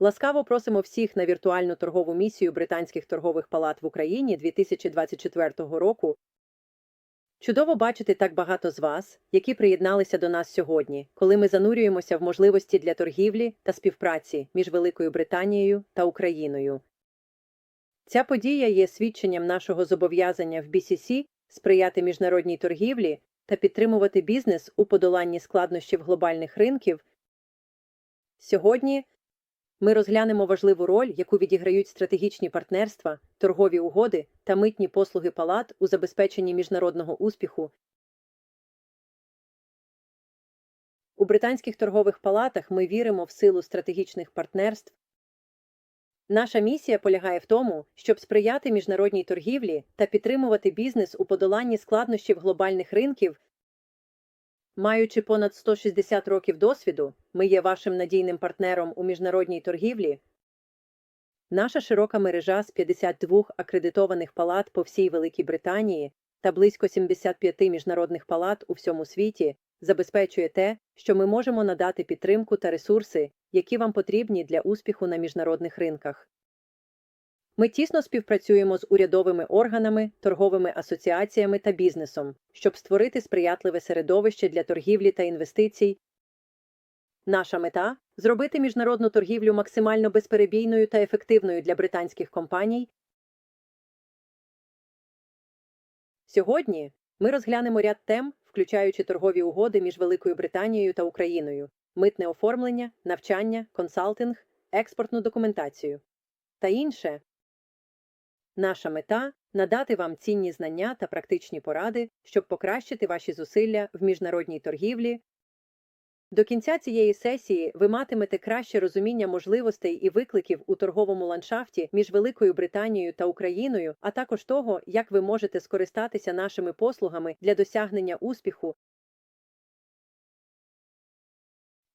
Ласкаво просимо всіх на віртуальну торгову місію британських торгових палат в Україні 2024 року. Чудово бачити так багато з вас, які приєдналися до нас сьогодні, коли ми занурюємося в можливості для торгівлі та співпраці між Великою Британією та Україною. Ця подія є свідченням нашого зобов'язання в BCC сприяти міжнародній торгівлі та підтримувати бізнес у подоланні складнощів глобальних ринків. Сьогодні ми розглянемо важливу роль, яку відіграють стратегічні партнерства, торгові угоди та митні послуги палат у забезпеченні міжнародного успіху. У британських торгових палатах ми віримо в силу стратегічних партнерств. Наша місія полягає в тому, щоб сприяти міжнародній торгівлі та підтримувати бізнес у подоланні складнощів глобальних ринків. Маючи понад 160 років досвіду, ми є вашим надійним партнером у міжнародній торгівлі. Наша широка мережа з 52 акредитованих палат по всій Великій Британії та близько 75 міжнародних палат у всьому світі забезпечує те, що ми можемо надати підтримку та ресурси, які вам потрібні для успіху на міжнародних ринках. Ми тісно співпрацюємо з урядовими органами, торговими асоціаціями та бізнесом, щоб створити сприятливе середовище для торгівлі та інвестицій. Наша мета зробити міжнародну торгівлю максимально безперебійною та ефективною для британських компаній. Сьогодні ми розглянемо ряд тем, включаючи торгові угоди між Великою Британією та Україною, митне оформлення, навчання, консалтинг, експортну документацію та інше. Наша мета надати вам цінні знання та практичні поради, щоб покращити ваші зусилля в міжнародній торгівлі. До кінця цієї сесії ви матимете краще розуміння можливостей і викликів у торговому ландшафті між Великою Британією та Україною, а також того, як ви можете скористатися нашими послугами для досягнення успіху.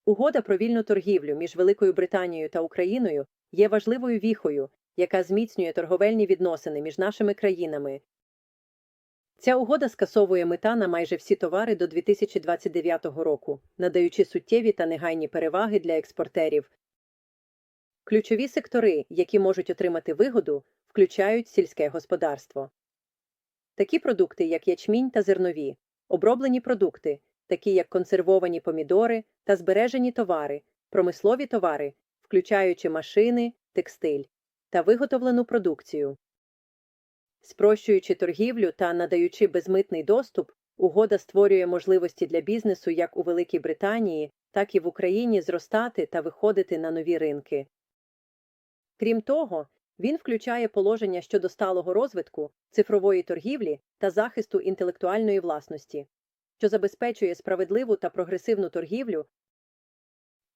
Угода про вільну торгівлю між Великою Британією та Україною є важливою віхою, яка зміцнює торговельні відносини між нашими країнами. Ця угода скасовує мита на майже всі товари до 2029 року, надаючи суттєві та негайні переваги для експортерів. Ключові сектори, які можуть отримати вигоду, включають сільське господарство. Такі продукти, як ячмінь та зернові, оброблені продукти, такі як консервовані помідори та збережені товари, промислові товари, включаючи машини, текстиль та виготовлену продукцію. Спрощуючи торгівлю та надаючи безмитний доступ, угода створює можливості для бізнесу як у Великій Британії, так і в Україні зростати та виходити на нові ринки. Крім того, він включає положення щодо сталого розвитку, цифрової торгівлі та захисту інтелектуальної власності, що забезпечує справедливу та прогресивну торгівлю.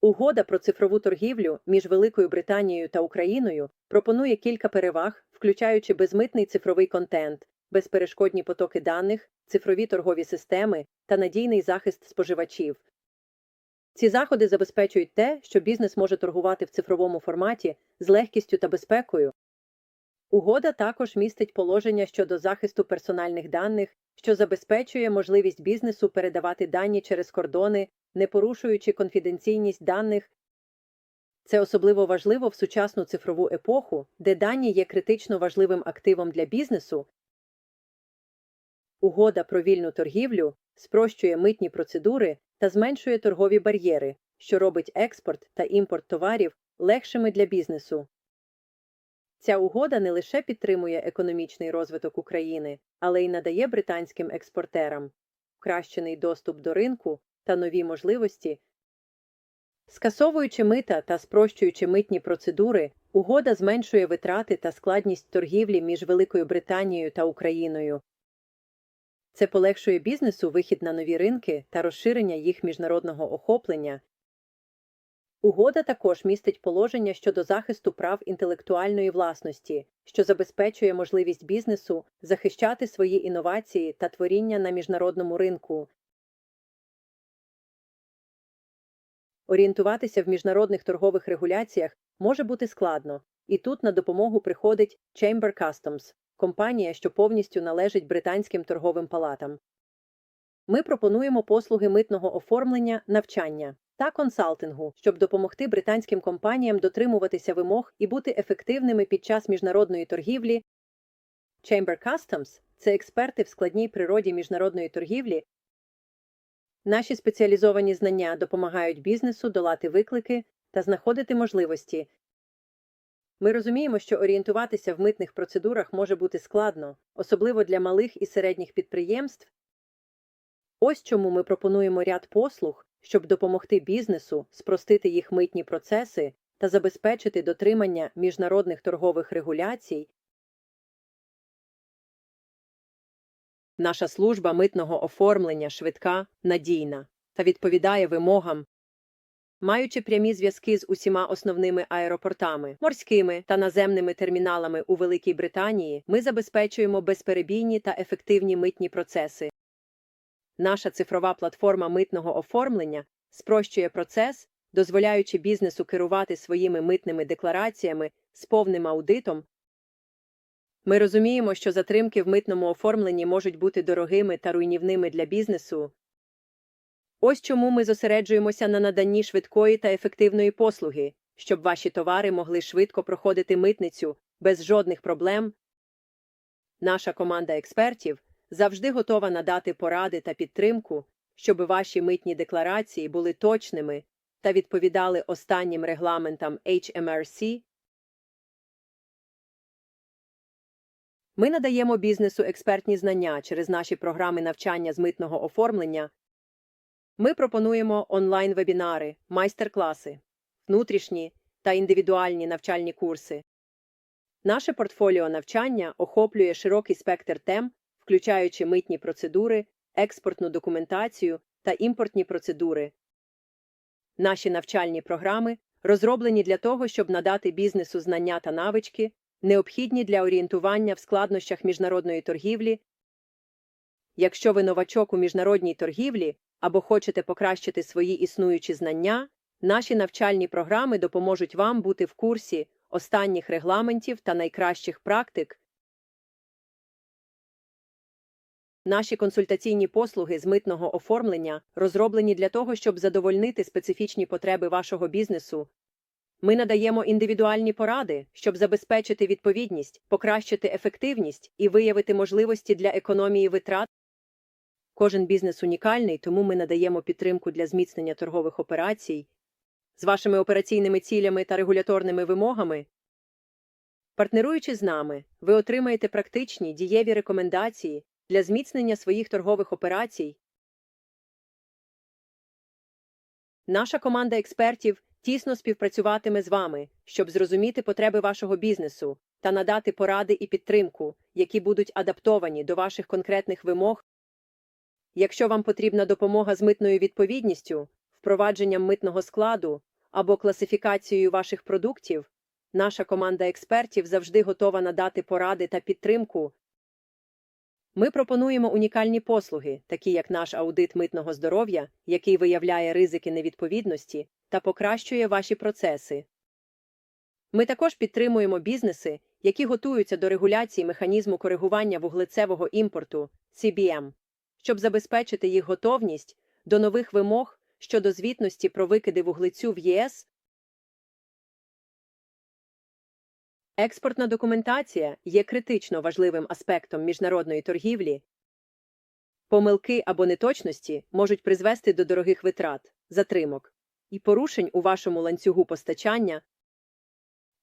Угода про цифрову торгівлю між Великою Британією та Україною пропонує кілька переваг, включаючи безмитний цифровий контент, безперешкодні потоки даних, цифрові торгові системи та надійний захист споживачів. Ці заходи забезпечують те, що бізнес може торгувати в цифровому форматі з легкістю та безпекою. Угода також містить положення щодо захисту персональних даних, що забезпечує можливість бізнесу передавати дані через кордони, не порушуючи конфіденційність даних. Це особливо важливо в сучасну цифрову епоху, де дані є критично важливим активом для бізнесу. Угода про вільну торгівлю спрощує митні процедури та зменшує торгові бар'єри, що робить експорт та імпорт товарів легшими для бізнесу. Ця угода не лише підтримує економічний розвиток України, але й надає британським експортерам кращений доступ до ринку та нові можливості. Скасовуючи мита та спрощуючи митні процедури, угода зменшує витрати та складність торгівлі між Великою Британією та Україною. Це полегшує бізнесу вихід на нові ринки та розширення їх міжнародного охоплення. Угода також містить положення щодо захисту прав інтелектуальної власності, що забезпечує можливість бізнесу захищати свої інновації та творіння на міжнародному ринку. Орієнтуватися в міжнародних торгових регуляціях може бути складно, і тут на допомогу приходить Chamber Customs – компанія, що повністю належить британським торговим палатам. Ми пропонуємо послуги митного оформлення, навчання, та консалтингу, щоб допомогти британським компаніям дотримуватися вимог і бути ефективними під час міжнародної торгівлі. Chamber Customs – це експерти в складній природі міжнародної торгівлі. Наші спеціалізовані знання допомагають бізнесу долати виклики та знаходити можливості. Ми розуміємо, що орієнтуватися в митних процедурах може бути складно, особливо для малих і середніх підприємств. Ось чому ми пропонуємо ряд послуг, щоб допомогти бізнесу спростити їх митні процеси та забезпечити дотримання міжнародних торгових регуляцій. Наша служба митного оформлення швидка, надійна та відповідає вимогам, маючи прямі зв'язки з усіма основними аеропортами, морськими та наземними терміналами у Великій Британії, ми забезпечуємо безперебійні та ефективні митні процеси. Наша цифрова платформа митного оформлення спрощує процес, дозволяючи бізнесу керувати своїми митними деклараціями з повним аудитом. Ми розуміємо, що затримки в митному оформленні можуть бути дорогими та руйнівними для бізнесу. Ось чому ми зосереджуємося на наданні швидкої та ефективної послуги, щоб ваші товари могли швидко проходити митницю без жодних проблем. Наша команда експертів завжди готова надати поради та підтримку, щоб ваші митні декларації були точними та відповідали останнім регламентам HMRC. Ми надаємо бізнесу експертні знання через наші програми навчання з митного оформлення. Ми пропонуємо онлайн-вебінари, майстер-класи, внутрішні та індивідуальні навчальні курси. Наше портфоліо навчання охоплює широкий спектр тем, включаючи митні процедури, експортну документацію та імпортні процедури. Наші навчальні програми розроблені для того, щоб надати бізнесу знання та навички, необхідні для орієнтування в складнощах міжнародної торгівлі. Якщо ви новачок у міжнародній торгівлі або хочете покращити свої існуючі знання, наші навчальні програми допоможуть вам бути в курсі останніх регламентів та найкращих практик. Наші консультаційні послуги з митного оформлення розроблені для того, щоб задовольнити специфічні потреби вашого бізнесу. Ми надаємо індивідуальні поради, щоб забезпечити відповідність, покращити ефективність і виявити можливості для економії витрат. Кожен бізнес унікальний, тому ми надаємо підтримку для зміцнення торгових операцій з вашими операційними цілями та регуляторними вимогами. Партнеруючи з нами, ви отримаєте практичні дієві рекомендації для зміцнення своїх торгових операцій. Наша команда експертів тісно співпрацюватиме з вами, щоб зрозуміти потреби вашого бізнесу та надати поради і підтримку, які будуть адаптовані до ваших конкретних вимог. Якщо вам потрібна допомога з митною відповідністю, впровадженням митного складу або класифікацією ваших продуктів, наша команда експертів завжди готова надати поради та підтримку. Ми пропонуємо унікальні послуги, такі як наш аудит митного здоров'я, який виявляє ризики невідповідності та покращує ваші процеси. Ми також підтримуємо бізнеси, які готуються до регуляції механізму коригування вуглецевого імпорту CBM, щоб забезпечити їх готовність до нових вимог щодо звітності про викиди вуглецю в ЄС. Експортна документація є критично важливим аспектом міжнародної торгівлі. Помилки або неточності можуть призвести до дорогих витрат, затримок і порушень у вашому ланцюгу постачання.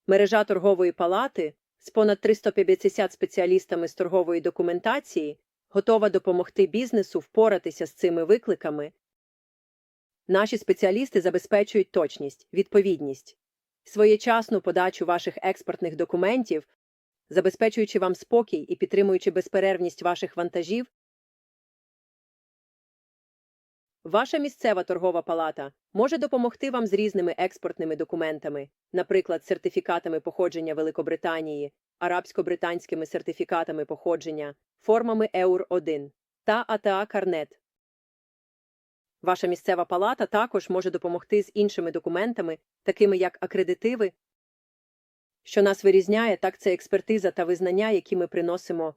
Мережа торгової палати з понад 350 спеціалістами з торгової документації готова допомогти бізнесу впоратися з цими викликами. Наші спеціалісти забезпечують точність, відповідність, своєчасну подачу ваших експортних документів, забезпечуючи вам спокій і підтримуючи безперервність ваших вантажів. Ваша місцева торгова палата може допомогти вам з різними експортними документами, наприклад, сертифікатами походження Великобританії, арабсько-британськими сертифікатами походження, формами ЕУР-1 та АТА Карнет. Ваша місцева палата також може допомогти з іншими документами, такими як акредитиви. Що нас вирізняє, так це експертиза та визнання, які ми приносимо.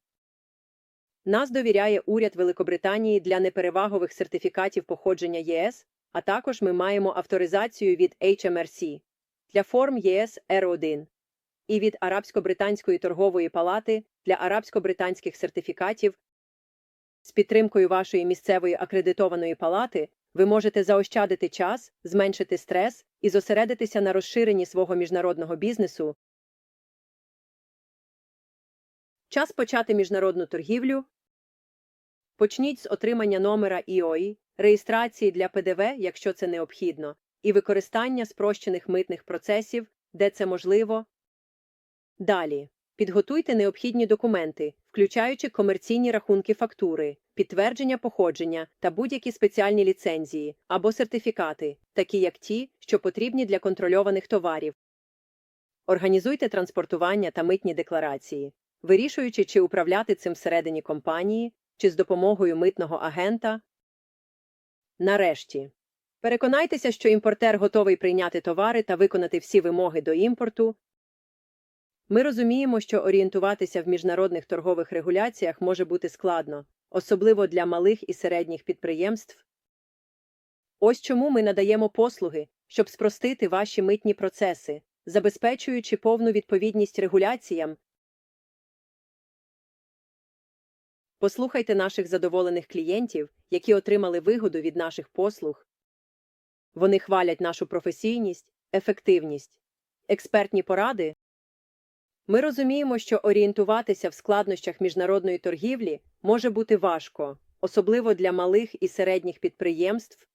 Нас довіряє уряд Великобританії для неперевагових сертифікатів походження ЄС, а також ми маємо авторизацію від HMRC для форм ЄС Р1 і від Арабсько-британської торгової палати для арабсько-британських сертифікатів. З підтримкою вашої місцевої акредитованої палати ви можете заощадити час, зменшити стрес і зосередитися на розширенні свого міжнародного бізнесу. Час почати міжнародну торгівлю. Почніть з отримання номера ІОІ, реєстрації для ПДВ, якщо це необхідно, і використання спрощених митних процесів, де це можливо. Далі. Підготуйте необхідні документи, включаючи комерційні рахунки фактури, підтвердження походження та будь-які спеціальні ліцензії або сертифікати, такі як ті, що потрібні для контрольованих товарів. Організуйте транспортування та митні декларації, вирішуючи, чи управляти цим всередині компанії, чи з допомогою митного агента. Нарешті. Переконайтеся, що імпортер готовий прийняти товари та виконати всі вимоги до імпорту. Ми розуміємо, що орієнтуватися в міжнародних торгових регуляціях може бути складно, особливо для малих і середніх підприємств. Ось чому ми надаємо послуги, щоб спростити ваші митні процеси, забезпечуючи повну відповідність регуляціям. Послухайте наших задоволених клієнтів, які отримали вигоду від наших послуг. Вони хвалять нашу професійність, ефективність, експертні поради. Ми розуміємо, що орієнтуватися в складнощах міжнародної торгівлі може бути важко, особливо для малих і середніх підприємств.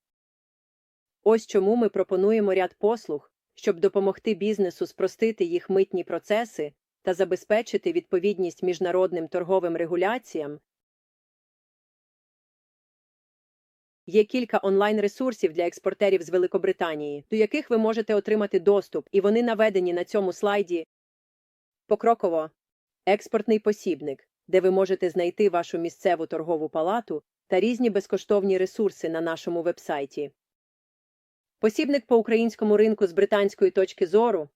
Ось чому ми пропонуємо ряд послуг, щоб допомогти бізнесу спростити їх митні процеси та забезпечити відповідність міжнародним торговим регуляціям. Є кілька онлайн-ресурсів для експортерів з Великобританії, до яких ви можете отримати доступ, і вони наведені на цьому слайді. Покроково експортний посібник, де ви можете знайти вашу місцеву торгову палату та різні безкоштовні ресурси на нашому вебсайті. Посібник по українському ринку з британської точки зору,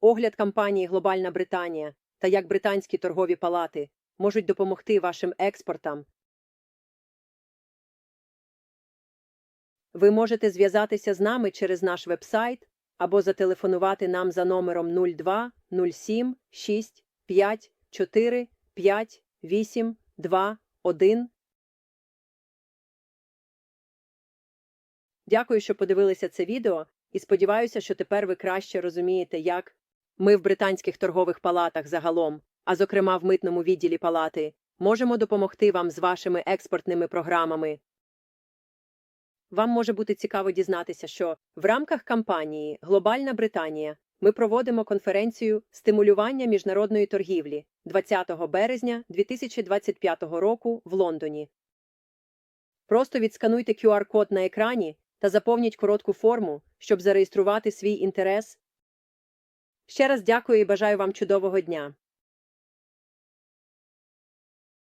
огляд кампанії Глобальна Британія та як британські торгові палати можуть допомогти вашим експортам. Ви можете зв'язатися з нами через наш вебсайт або зателефонувати нам за номером 02 07 6 5 4 5 8 2 1. Дякую, що подивилися це відео, і сподіваюся, що тепер ви краще розумієте, як ми в британських торгових палатах загалом, а зокрема в митному відділі палати, можемо допомогти вам з вашими експортними програмами. Вам може бути цікаво дізнатися, що в рамках кампанії Глобальна Британія ми проводимо конференцію стимулювання міжнародної торгівлі 20 березня 2025 року в Лондоні. Просто відскануйте QR-код на екрані та заповніть коротку форму, щоб зареєструвати свій інтерес. Ще раз дякую і бажаю вам чудового дня.